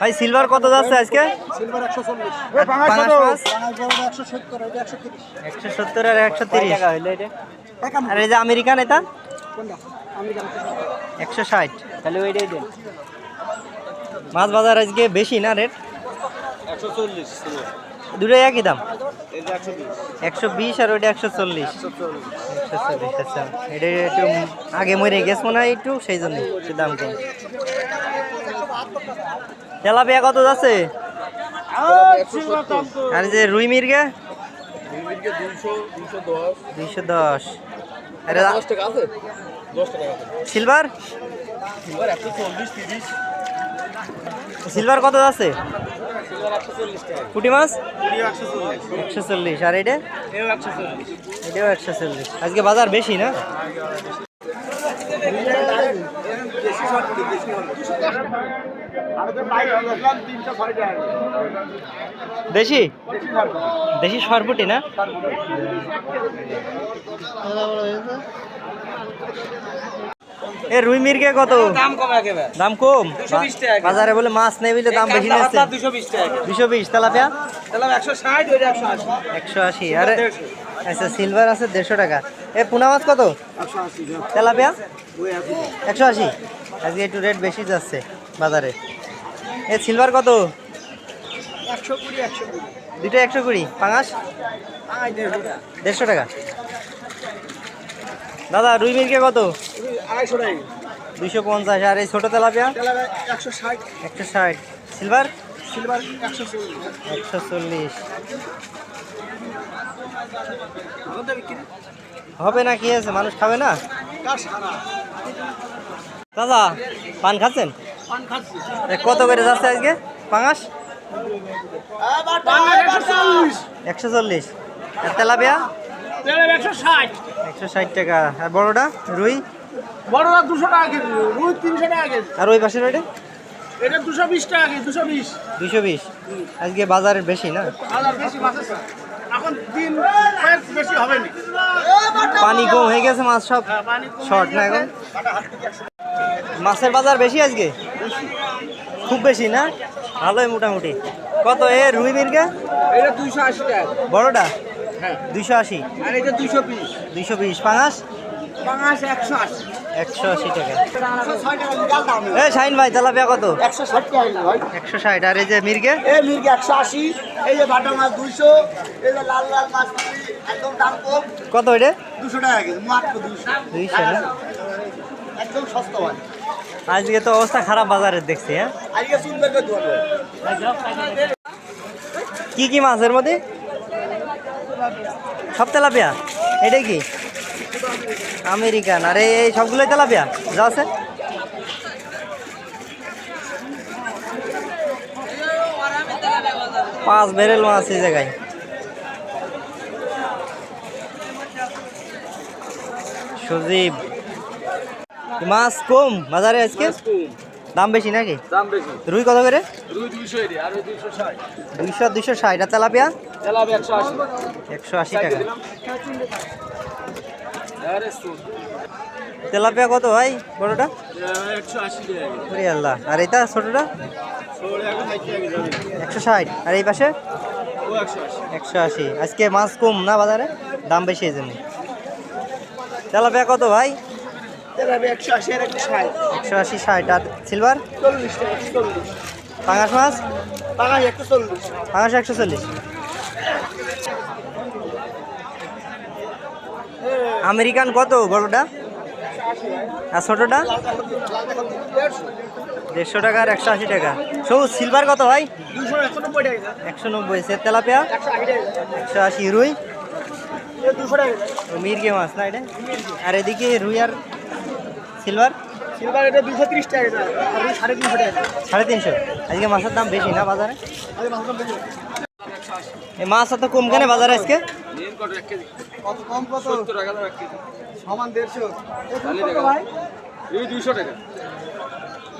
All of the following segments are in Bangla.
ভাই সিলভার কত যাচ্ছে আজকে? একশো সত্তর আর একশো তিরিশ। আর এই যে আমেরিকান এটা? একশো ষাট। তাহলে ওইটাই দেন। মাছ বাজার আজকে বেশি না রেট? একশো চল্লিশ। দুটোই একই দাম? একশো বিশ। আর ওইটা একশো চল্লিশ। একশো চল্লিশ আচ্ছা। এটা একটু আগে মরে গেছে মনে হয় একটু সেই জন্য। দাম কম। তেলাপিয়া কত যাচ্ছে? আর যে রুই মির্গে? দুইশো দশ। আছে? আছে। সিলভার? সিলভার কত পুটি মাছ? একশো চল্লিশ। আর এটা? এটাও একশো চল্লিশ। আজকে বাজার বেশি না? দেশি? দেশি সরপুটি না? এ রুই মির্গে কত? দাম কম একেবারে। দাম কম? বাজারে বলে মাছ নেই বলে দাম বেশি নিচ্ছে দুশো বিশ টাকা দুশো বিশ তেলাপিয়া? ওইটা একশো আশি। একশো আশি আরে আচ্ছা সিলভার আছে দেড়শো টাকা। এ পুনা মাছ কত? একশো আশি তেলাপিয়া? ওই একশো। একশো আশি। আজকে একটু রেট বেশি যাচ্ছে। বাজারে। এ সিলভার কত? একশো কুড়ি একশো কুড়ি। দুটো একশো কুড়ি। পাঙাশ? দেড়শো টাকা। দাদা রুই মির্গে কত? আড়াইশো টাকা। দুইশো পঞ্চাশ। আর এই ছোটো তেলাপিয়া? তেলাপি একশো ষাট। একশো ষাট। সিলভার সিলভার একশো চল্লিশ। একশো চল্লিশ। হবে না কি আছে মানুষ খাবে না? দাদা পান খাচ্ছেন? কত করে যাচ্ছে আজকে? পাঙাশ? একশো চল্লিশ। আর তেলাপিয়া? একশো ষাট একশো ষাট টাকা। আর বড়োটা? রুই? বড়রা দুশো টাকা কেজি রুই তিনশো টাকা কেজি। আর ওই পাশের ওইটা এটা দুশো বিশ টাকা কেজি দুশো বিশ। দুইশো বিশ। আজকে বাজারের বেশি না? হাজার বেশি এখন দিন বেশি হবে না। পানি কম হয়ে গেছে মাছ সব। পানি শর্ট না এখন? মাছের বাজার বেশি আজকে? খুব বেশি না? ভালোই মোটামুটি। কত এ রুই মির্গে এটা দুইশো আশি টাকা। বড়টা? হ্যাঁ। দুইশো আশি। আর এটা দুইশো বিশ। দুইশো বিশ। পাঙাশ? পাঁচ একশো আশি। একশো আশি টাকা। একশো ছয় টাকা বিকাল দাম এ। শাইন ভাই তেলাপিয়া কত? একশো ষাট টাকা ভাই। একশো ষাট। আর এই যে মির্গে এই মির্গি একশো আশি। এই যে বাটা মাছ দুইশো। এই যে লাল লাল মাছ একদম দাম কম। কত ওইটা দুশো টাকা মাত্র দুইশো। দুইশো একদম সস্তা হয় আজকে তো অবস্থা খারাপ বাজারের দেখছি হ্যাঁ? কি কি মাছের মধ্যে? সব তেলাপিয়া? এটাই কি? আমেরিকান। আরে এই সবগুলোই তেলাপিয়া? যা আছে। পাঁচ বেরেল মাছ এই জায়গায়। সজীব। মাছ কম বাজারে আজকে? দাম বেশি নাকি? দাম বেশি। রুই কত করে? রুই দুইশো এটি আর ওই দুইশো ষাট। দুইশো দুইশো ষাট। আর তেলাপিয়া? তেলাপি একশো আশি। একশো আশি টাকা। আরে শোন তেলাপিয়া কত ভাই বড়টা? একশো আশি টাকা। ওরে আল্লাহ। আর এটা ছোটটা? ষোলো এখন ষাট টাকা। যাবে একশো ষাট। আর এই পাশে? ও একশো আশি। একশো আশি। আজকে মাছ কম না বাজারে? দাম বেশি এই জন্য। তেলাপিয়া কত ভাই? একশো আশি আর একশো ষাট। একশো আশি ষাট। আর সিলভার চল্লিশ টাকা চল্লিশ। পাঙাশ মাছ? একশো চল্লিশ। পাঙাশ একশো চল্লিশ। আমেরিকান কত বড়টা? আর ছোটটা? দেড়শো টাকা আর একশো আশি টাকা। সবুজ সিলভার কত ভাই? একশো নব্বই। সে তেলাপিয়া? একশো আশি একশো আশি। রুই? মির্গে মাছ না এটা? আর এদিকে রুই আর সিলভার সিলভার এটা দুশো তিরিশ টাকা সাড়ে তিনশো টাকা সাড়ে তিনশো। আজকে মাছের দাম বেশি না বাজারে। এই মাছ এত কম কেন বাজারে আজকে? কত কম কত? টাকা সমান দেড়শো। ভাই?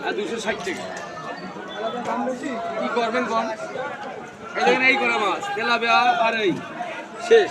আর দুইশো ষাট টাকা। দাম বেশি? কি করবেন কোন? এই করা মাছ তেলাপিয়া আর এই শেষ।